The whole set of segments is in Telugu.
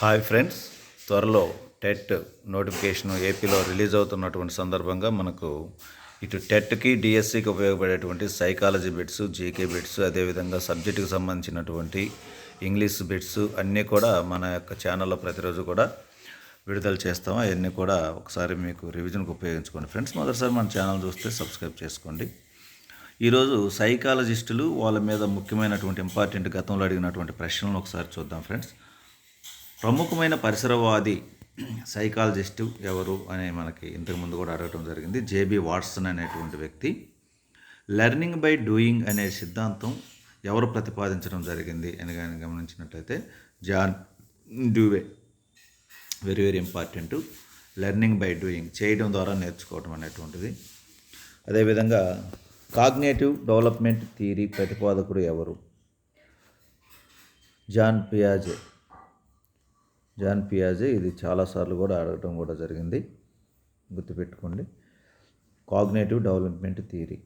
Hi friends. త్వరలో టెట్ నోటిఫికేషన్ ఏపీలో రిలీజ్ అవుతున్నటువంటి సందర్భంగా మనకు ఇటు టెట్కి డిఎస్సికి ఉపయోగపడేటువంటి సైకాలజీ బిట్స్ జీకే బిట్స్ అదేవిధంగా సబ్జెక్టుకి సంబంధించినటువంటి ఇంగ్లీష్ బిట్స్ అన్నీ కూడా మన యొక్క ఛానల్లో ప్రతిరోజు కూడా విడుదల చేస్తాం. అవన్నీ కూడా ఒకసారి మీకు రివిజన్కి ఉపయోగించుకోండి ఫ్రెండ్స్. మొదటిసారి మన ఛానల్ చూస్తే సబ్స్క్రైబ్ చేసుకోండి. ఈరోజు సైకాలజిస్టులు వాళ్ళ మీద ముఖ్యమైనటువంటి ఇంపార్టెంట్ గతంలో అడిగినటువంటి ప్రశ్నలను ఒకసారి చూద్దాం ఫ్రెండ్స్. ప్రముఖమైన పరిసరవాది సైకాలజిస్టు ఎవరు అనే మనకి ఇంతకుముందు కూడా అడగటం జరిగింది. జేబీ వాట్సన్ అనేటువంటి వ్యక్తి. లెర్నింగ్ బై డూయింగ్ అనే సిద్ధాంతం ఎవరు ప్రతిపాదించడం జరిగింది అని కానీ గమనించినట్లయితే John Dewey. Very very important learning by doing చేయడం ద్వారా నేర్చుకోవడం అనేటువంటిది. అదేవిధంగా కాగ్నేటివ్ డెవలప్మెంట్ థియరీ ప్రతిపాదకుడు ఎవరు? జాన్ పియాజే. జాన్ పియాజే ఇది చాలాసార్లు కూడా అడగటం కూడా జరిగింది. గుర్తుపెట్టుకోండి. Cognitive development theory.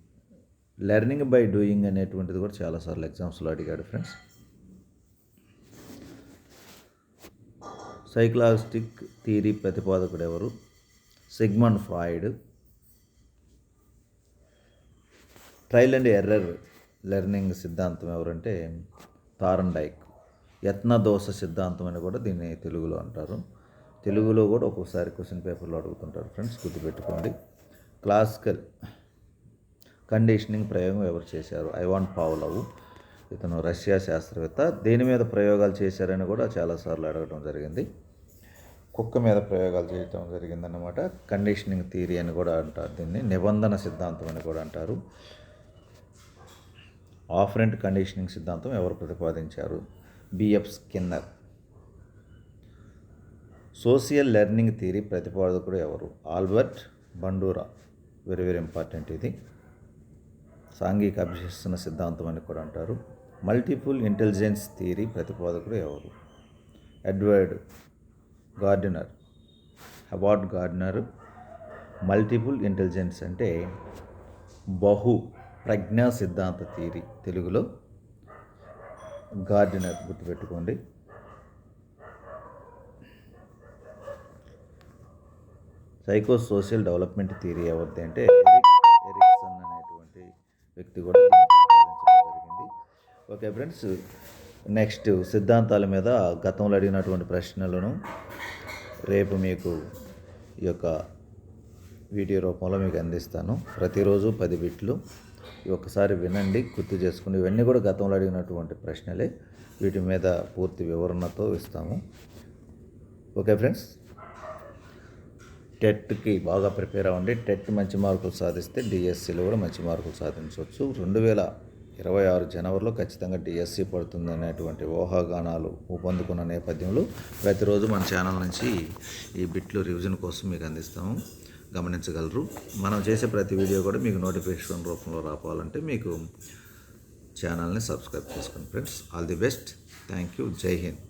Learning by doing అనేటువంటిది కూడా చాలాసార్లు ఎగ్జామ్స్లో అడిగాడు ఫ్రెండ్స్. సైకలాజిస్టిక్ థియరీ ప్రతిపాదకుడు ఎవరు? Sigmund Freud. Trial and error learning సిద్ధాంతం ఎవరంటే తారన్ డైక్. యత్నదోష సిద్ధాంతం అని కూడా దీన్ని తెలుగులో అంటారు. తెలుగులో కూడా ఒక్కొక్కసారి క్వశ్చన్ పేపర్లో అడుగుతుంటారు ఫ్రెండ్స్ గుర్తుపెట్టుకోండి. క్లాసికల్ కండిషనింగ్ ప్రయోగం ఎవరు చేశారు? ఐవాన్ పావులవు ఇతను రష్యా శాస్త్రవేత్త. దేని మీద ప్రయోగాలు చేశారని కూడా చాలాసార్లు అడగడం జరిగింది. కుక్క మీద ప్రయోగాలు చేయటం జరిగిందన్నమాట. కండిషనింగ్ థియరీ అని కూడా అంటారు దీన్ని. నిబంధన సిద్ధాంతం అని కూడా అంటారు. ఆఫరెంట్ కండిషనింగ్ సిద్ధాంతం ఎవరు ప్రతిపాదించారు? BF Skinner. Social learning theory ప్రతిపాదకుడు ఎవరు? Albert Bandura. Very very important ఇది. సాంఘిక అభ్యసన సిద్ధాంతం అని కూడా అంటారు. మల్టిపుల్ ఇంటెలిజెన్స్ థియరీ ప్రతిపాదకుడు ఎవరు? Edward Gardner. Howard Gardner. Multiple intelligence అంటే బహు ప్రజ్ఞా సిద్ధాంత థియరీ తెలుగులో గార్డెనర్ గుర్తుపెట్టుకోండి. సైకో సోషల్ డెవలప్మెంట్ థియరీ ఎవరిది అంటే ఎరిక్సన్ అనేటువంటి వ్యక్తి కూడా జరిగింది. ఓకే ఫ్రెండ్స్ నెక్స్ట్ సిద్ధాంతాల మీద గతంలో అడిగినటువంటి ప్రశ్నలను రేపు మీకు ఈ యొక్క వీడియో రూపంలో మీకు అందిస్తాను. ప్రతిరోజు పది బిట్లు. ఒకసారి వినండి గుర్తు చేసుకుని. ఇవన్నీ కూడా గతంలో అడిగినటువంటి ప్రశ్నలే. వీటి మీద పూర్తి వివరణతో ఇస్తాము ఓకే ఫ్రెండ్స్? టెట్కి బాగా ప్రిపేర్ అవ్వండి. టెట్ మంచి మార్కులు సాధిస్తే డిఎస్సిలో కూడా మంచి మార్కులు సాధించవచ్చు. రెండు వేల ఇరవై ఆరు జనవరిలో ఖచ్చితంగా డిఎస్సి పడుతుంది అనేటువంటి ఊహాగానాలు ఊపందుకున్న నేపథ్యంలో ప్రతిరోజు మన ఛానల్ నుంచి ఈ బిట్లు రివిజన్ కోసం మీకు అందిస్తాము. గమనించగలరు. మనం చేసే ప్రతి వీడియో కూడా మీకు నోటిఫికేషన్ రూపంలో రావాలంటే మీకు ఛానల్ని సబ్స్క్రైబ్ చేసుకోండి friends all the best. Thank you జై హింద్.